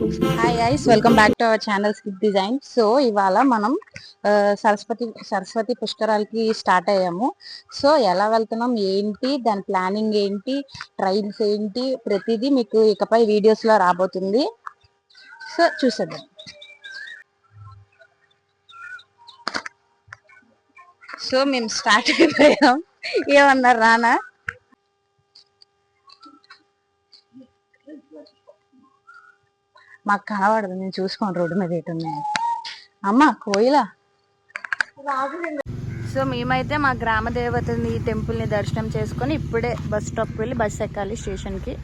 Hi guys welcome back to our channel skip design so ఇవాళ మనం uh, Saraswati Saraswati పుష్కరాలకి start అయ్యాము. సో ఎలా వెళ్తున్నాం ఏంటి దాని ప్లానింగ్ ఏంటి ట్రైల్స్ ఏంటి ప్రతిదీ మీకు ఇకపై వీడియోస్లో రాబోతుంది. సో చూసేద్దాం. సో మేము స్టార్ట్ అయిపోయాం. ఏమన్నారు రానా? మాకు కనబడదు నేను చూసుకోండి రోడ్డు మీద ఎటు అమ్మా అమ్మ కోయిలా? సో మేమైతే మా గ్రామ దేవతని టెంపుల్ని దర్శనం చేసుకొని ఇప్పుడే బస్ స్టాప్కి వెళ్ళి బస్ ఎక్కాలి స్టేషన్కి.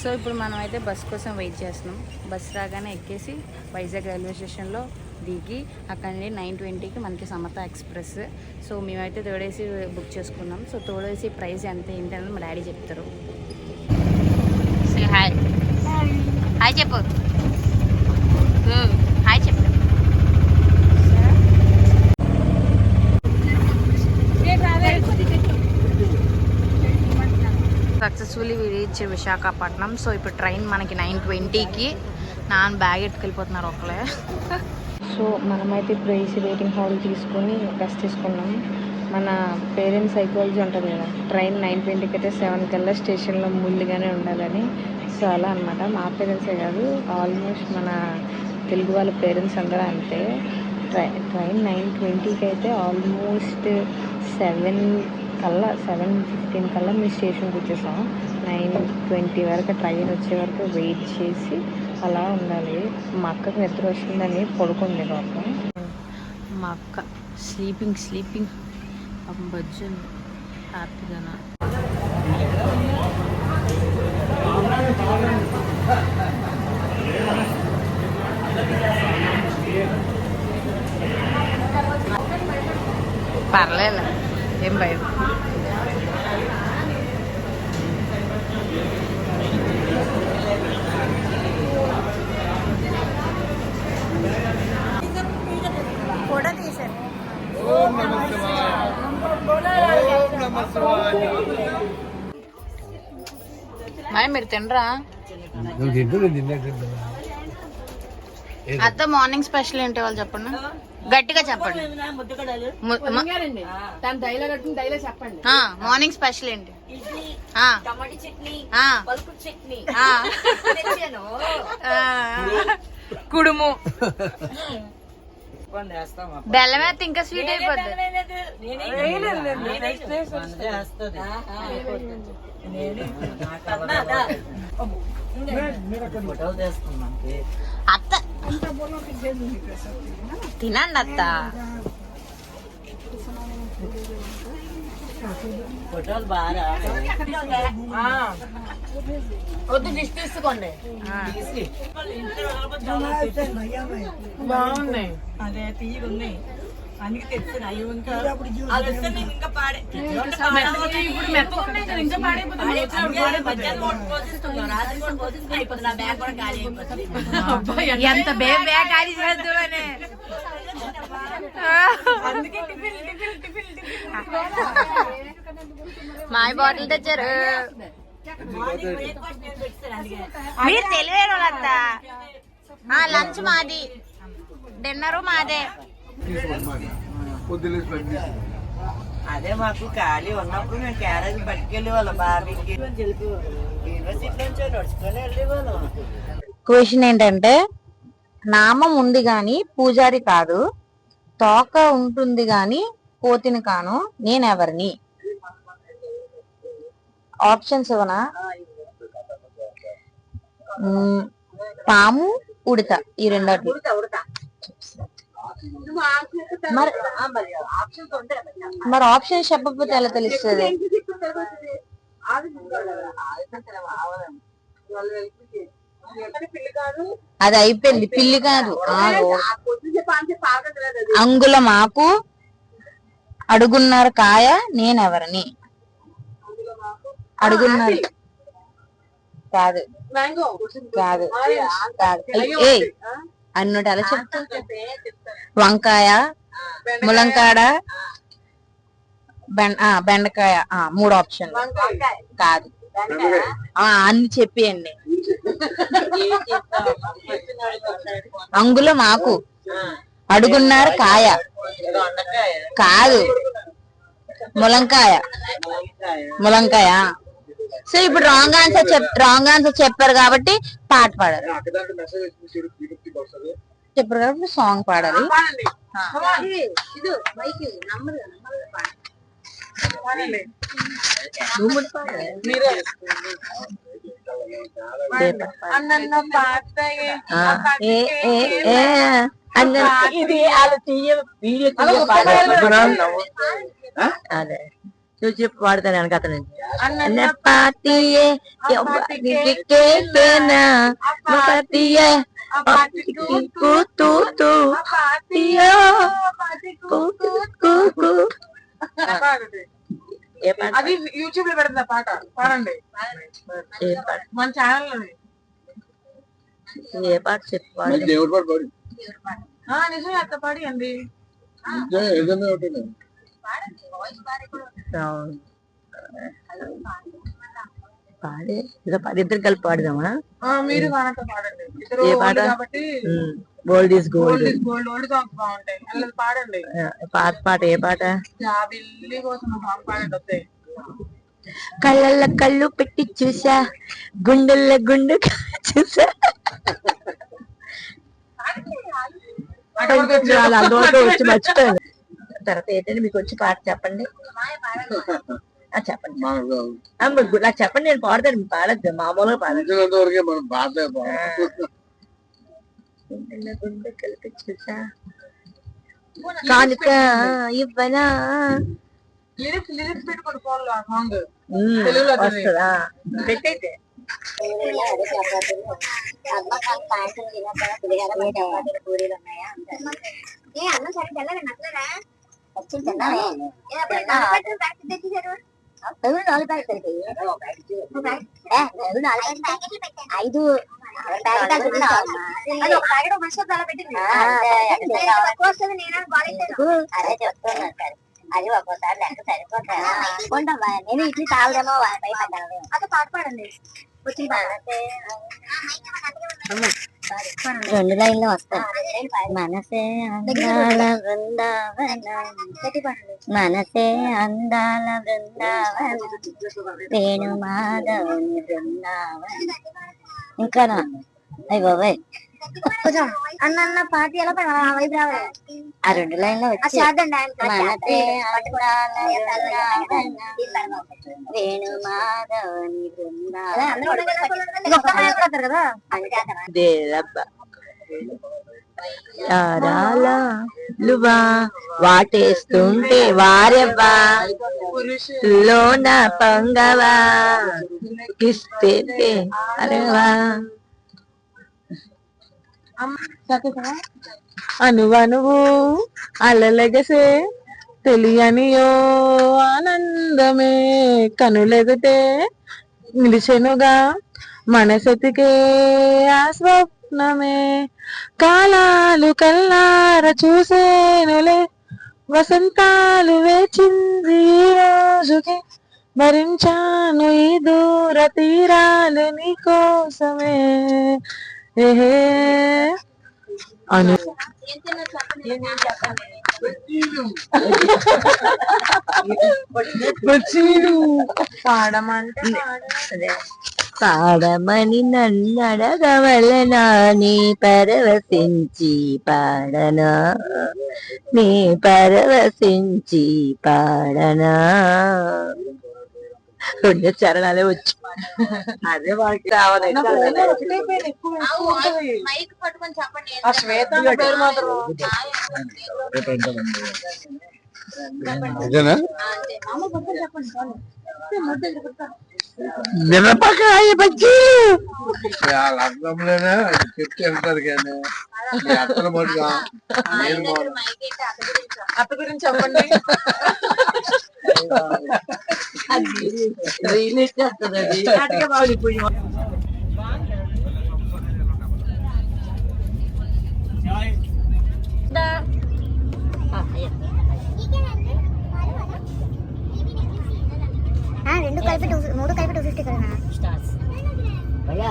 సో ఇప్పుడు మనం అయితే బస్ కోసం వెయిట్ చేస్తున్నాం. బస్ రాగానే ఎక్కేసి వైజాగ్ రైల్వే స్టేషన్లో దిగి అక్కడ నుండి నైన్ ట్వంటీకి మనకి సమత ఎక్స్ప్రెస్. సో మేమైతే తోడేసి బుక్ చేసుకున్నాం. సో తోడేసి ప్రైస్ ఎంత ఏంటి మా డాడీ చెప్తారు హాయ్ హాయ్ చెప్పు. హాయ్ చెప్పు. సక్సెస్ఫుల్లీ రీచ్ విశాఖపట్నం సో ఇప్పుడు ట్రైన్ మనకి నైన్ ట్వంటీకి నాన్ బ్యాగ్ ఎట్టుకెళ్ళిపోతున్నారు ఒకలే సో మనమైతే ఇప్పుడు ఏసీ వెయిటింగ్ హాల్ తీసుకొని రెస్ట్ తీసుకున్నాం. మన పేరెంట్స్ సైకాలజీ ఉంటుంది కదా ట్రైన్ నైన్ ట్వంటీకి అయితే సెవెన్ కల్లా స్టేషన్లో ముందుగానే ఉండాలని. చాలా అలా అనమాట మా పేరెంట్సే కాదు ఆల్మోస్ట్ మన తెలుగు వాళ్ళ పేరెంట్స్ అందరూ అంతే. ట్రై ట్రైన్ నైన్ ట్వంటీకి అయితే ఆల్మోస్ట్ సెవెన్ కల్లా సెవెన్ ఫిఫ్టీన్ కల్లా మీ స్టేషన్కి వచ్చేసాం. నైన్ ట్వంటీ వరకు ట్రైన్ వచ్చే వరకు వెయిట్ చేసి అలా ఉండాలి. మా అక్కకు నిద్ర వస్తుందని పడుకుంది పాపం. మా అక్క స్లీపింగ్ స్లీపింగ్. బజ్జన్ హ్యాపీగానా? పర్లేదు ఏం భయం మరి మీరు తినరా? అత్త మార్నింగ్ స్పెషల్ ఏంటి వాళ్ళు చెప్పండి? గట్టిగా చెప్పండి. చెప్పండి. ఆ, మార్నింగ్ స్పెషల్ ఏంటి? ఆ, టమాటీ చట్నీ ఆ, పలుకు చట్నీ. ఆ. తెచ్చాను. ఆ. కుడుము. బెల్లం వేస్తే ఇంకా స్వీట్ అయిపోద్ది. అత్త. తినండి అత్త. వద్దు దిష్టి తీసుకోండి. ఆ. బాగున్నాయి. అదే తీరున్నాయి అందుకే తెచ్చిన. అవి ఇంకా అది వస్తే నేను ఇంకా పాడే. ఇప్పుడు మెత్తగా ఉన్నాయి కదా, ఇంకా పాడైపోతుంది. అదే మధ్యాహ్నం పూట పోషిస్తున్నాం రాత్రి కూడా పోషిస్తున్నాం అయిపోతుంది. నా బ్యాగ్ కూడా ఖాళీ అయిపోతుంది. ఎంత బ్యాగ్ ఖాళీ చేద్దామని అందుకే టిఫిన్ టిఫిన్ టిఫిన్ మాయ బాటిల్ తెచ్చారు. మీరు వాళ్ళత్త లంచ్ మాది. డిన్నర్ మాదే. స్పెండ్ అదే మాకు ఖాళీ ఉన్నప్పుడు మేము క్యారేజ్ పట్టుకెళ్ళి వాళ్ళం బాబీకి యూనివర్సిటీ నుంచి నడుచుకొని వెళ్ళి వాళ్ళం క్వశ్చన్ ఏంటంటే నామం ఉంది గాని పూజారి కాదు తోక ఉంటుంది గాని కోతిని కాను నేనెవరిని? ఆప్షన్స్ ఇవ్వనా పాము ఉడత. ఈ రెండోటి. మరి మరి ఆప్షన్ చెప్పకపోతే ఎలా తెలుస్తుంది? అది అయిపోయింది. పిల్లి కాదు. అంగుల మాకు అడుగున్నారు కాయ నేనెవరిని? అడుగున్నారు కాదు. కాదు. కాదు. ఏ అన్నట్టు అలా చెప్తా వంకాయ ములంకాడ బెండకాయ ఆ, మూడు ఆప్షన్ కాదు. ఆ, అన్ని చెప్పియండి. అంగుళం ఆకు. అడుగున్నారు కాయ. కాదు. ములంకాయ. ములంకాయ. సో ఇప్పుడు రాంగ్ ఆన్సర్ చెప్ రాంగ్ ఆన్సర్ చెప్పారు కాబట్టి పాట పాడాలి చెప్పారు కాబట్టి సాంగ్ పాడాలి అదే. నువ్వు చెప్పు పాడతాను వెనక అతను. అన్నన్న పాతియే ఆ పాటికే కేకేనా ఆ పాతియే ఆ పాటికు కూ తూ తూ ఆ పాటి తీయో. ఆ పాటికు కూ కూ కూ. పాడండి. ఏ పాట? అది యూట్యూబ్లో పెడుతుంది పాట. పాడండి. ఏ పాట? మన ఛానల్లోనే ఏ పాట చెప్పు పాడు. దేవుడు నిజమే అత్త పాడి అండి ఏదైనా. పాడే. ఇద్దరు కలిపి పాడదామా? మీరు పాడండి. ఇద్దరు ఏ ఓల్డ్ పాట? కాబట్టి gold is gold gold old songs బాగుంటాయి. పాడండి. పాత పాట ఏ పాట? జాబిల్లి కోసం సాంగ్ పాడండి వస్తాయి కళ్ళల్లో కళ్ళు పెట్టి చూసా. గుండెల్లో గుండె చూసా. వచ్చి మర్చిపోయాను. తర్వాత ఏంటంటే మీకు వచ్చి పాట చెప్పండి. చెప్పండి. నాకు చెప్పండి నేను పాడతాను పాడద్దు మామూలుగా పాడదు గుండె కలిపి చూసా కానుక ఇవ్వనా? లిరిక్స్ లిరిక్స్ పెట్టుకోండి ఫోన్లో ఆ సాంగ్. ఉమ్, తెలుగులో అది. వస్తుందా? పెట్టయితే ఏ అన్నం సరిగ్గా తెల్లగా నచ్చలేదా? ఐదు అది ఒక్కోసారి లెక్క సరిపోతా కొండమ్మా నేను ఇడ్లీ తాగుదేమో భయపడ్డాను అదే పాట పాడండి వచ్చింది రెండు లైన్లు వస్తాయి మనసే అందాల బృందావనం మనసే అందాల బృందావనం వేణు మాధవుని బృందావనం ఇంకా అయ్యి బాబాయ్ అన్న అన్న పార్టీ ఎలా పడ వైపు రావాలి ఆ రెండు లైన్లో మనసే వేణు మాధవుని బృందావనం కదా దేరబ్బ లువా వాటేస్తుంటే వారెవ్వా? లోన పంగవా? కిస్తే అరేవా అనువనువు అలలగసే తెలియనియో ఆనందమే కనులెదుటే నిలిచెనుగా మనసెతికే ఆ స్వప్నమే. కాలాలు కల్లార చూసేనులే. వసంతాలు వేచింది రోజుకి. భరించాను ఈ దూర తీరాలు నీ కోసమే ఏహే. అను పాడమంటే పాడమని నన్నడగవలనా? నీ పరవశించి పాడనా? నీ పరవశించి పాడనా? రెండు చరణాలే వచ్చి అదే వాళ్ళకి రావాలి. ఆ మిరపకాయ బజ్జీ అర్థంలోనే చెప్తే వెళ్తారు కానీ మీ అత్తల మటుగా నేను మాత్రం అత్త గురించి చెప్పండి. అది నాటకే బాగుపోయి రెండు రెండు కలిపి two- మూడు కలిపి టూ ఫిఫ్టీ కదా स्टार्स भैया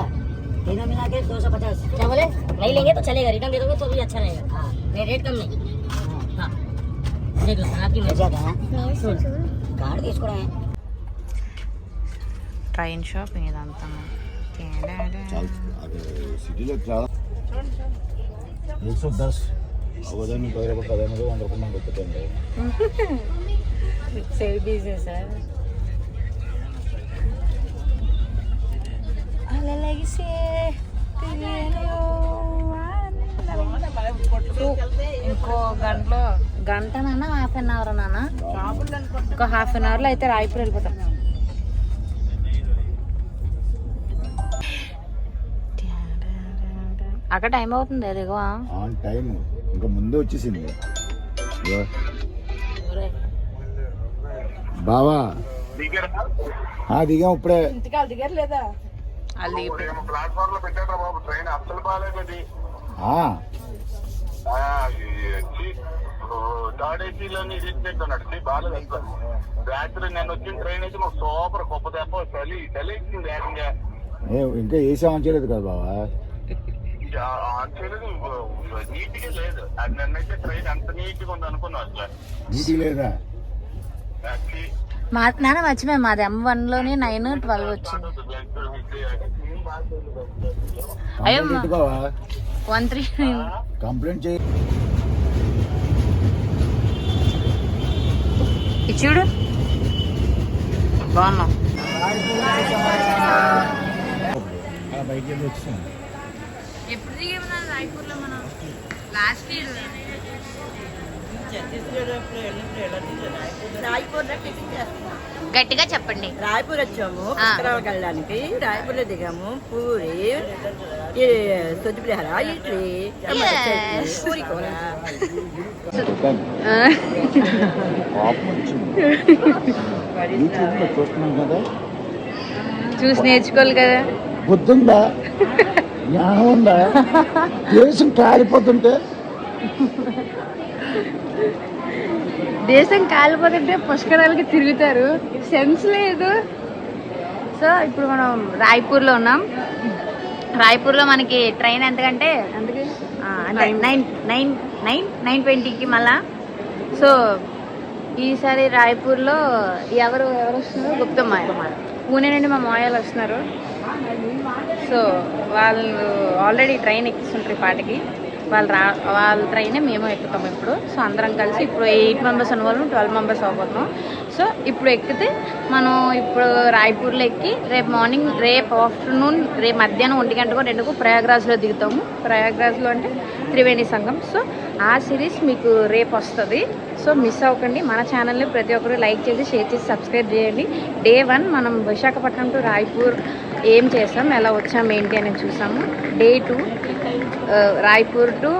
तीनों मिला के दो सौ पचास क्या बोले नहीं लेंगे तो चलेगा रिटर्न दे दोगे तो भी अच्छा रहेगा हाँ नहीं रेट कम नहीं हाँ देख लो आपकी मर्जी कार्ड తీసుకోవడం ట్రైన్ షాపింగ్ ఇదంతా సిటీలో చాలా एक सौ दस अगोदर मी पहिल्या पदामध्ये వంద రూపాయలు మనకు పెట్టండి सेल बिजनेस है ఇంకో గంటలో గంట నాన్న హాఫ్ అన్ అవర్ నాన్న. ఇంకో హాఫ్ అన్ అవర్లో అయితే రాయపూర్ వెళ్ళిపోతాం. అక్కడ టైం అవుతుంది అదిగో టైం. ఇంకా ముందే వచ్చేసింది. బావా. దిగాం ఇప్పుడే. అది ప్లాట్ఫామ్లో పెట్టారా బాబు ట్రైన్ అస్సలు బాగాలేదు బాగాలేదు అసలు. రాత్రి నేను వచ్చిన ట్రైన్ అయితే మాకు సూపర్ గొప్ప దెబ్బ చలి చలి ఇచ్చింది ఏకంగా ఏ, ఇంకా ఏసీ ఆన్ చేయలేదు కదా బావా? చేయలేదు నీట్గా లేదు. అది నన్నైతే ట్రైన్ అంత నీట్గా ఉంది అనుకున్నాను అసలు. లేదా? మా నాన్న మర్చిపోయా మాది ఎం వన్లోనే నైన్ ట్వెల్వ్ వచ్చింది అయ్యో, కంప్లైంట్ ఇటు బావా వన్ త్రీ కంప్లైంట్ చేయి. చూడు. బాగున్నాం. ఎప్పుడు దిగాము రాయపూర్లో మనం? లాస్ట్ ఇయర్ గట్టిగా చెప్పండి. రాయపూర్ వచ్చాము. పుష్కరాలకు వెళ్ళడానికి రాయపూర్లో దిగాము. పూరి సొద్దుపులిహార ఇడ్లీ. పూరి కూర. చూసి నేర్చుకోవాలి కదా. బుద్ధుందా? జ్ఞానం ఉందా దేశం కాలిపోతుంటే. దేశం కాలిపోతుంటే పుష్కరాలకి తిరుగుతారు. సెన్స్ లేదు. సో ఇప్పుడు మనం రాయ్పూర్లో ఉన్నాం. రాయ్పూర్లో మనకి ట్రైన్ ఎంతకంటే? నైన్ నైన్ నైన్ నైన్ ట్వంటీకి మళ్ళా. సో ఈసారి రాయ్పూర్లో ఎవరు ఎవరు వస్తున్నారు? గుప్తమ్మ పూణే నుండి మా మాయాలు వస్తున్నారు. సో వాళ్ళు ఆల్రెడీ ట్రైన్ ఎక్కిస్తుంటారు ఈ పాటికి. వాళ్ళు రా వాళ్ళ ట్రైనే మేము ఎక్కుతాం ఇప్పుడు. సో అందరం కలిసి ఇప్పుడు ఎయిట్ మెంబర్స్ ఉన్న వాళ్ళు ట్వెల్వ్ మెంబర్స్ అవ్వబోతున్నాం. సో ఇప్పుడు ఎక్కితే మనం ఇప్పుడు రాయ్పూర్లో ఎక్కి రేపు మార్నింగ్ రేపు ఆఫ్టర్నూన్ రేపు మధ్యాహ్నం ఒంటి గంటకు రెండుకు ప్రయాగ్రాజ్లో దిగుతాము. ప్రయాగ్రాజ్లో అంటే త్రివేణి సంఘం. సో ఆ సిరీస్ మీకు రేపు వస్తుంది. సో మిస్ అవ్వకండి. మన ఛానల్ని ప్రతి ఒక్కరు లైక్ చేసి షేర్ చేసి సబ్స్క్రైబ్ చేయండి. డే వన్ మనం విశాఖపట్నం టు రాయ్పూర్ ఏం చేసాం ఎలా వచ్చాం ఏంటి అని చూసాము. Day two Raipur to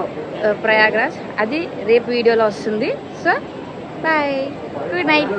Prayagraj. అది రేపు వీడియోలో వస్తుంది. So bye. Good night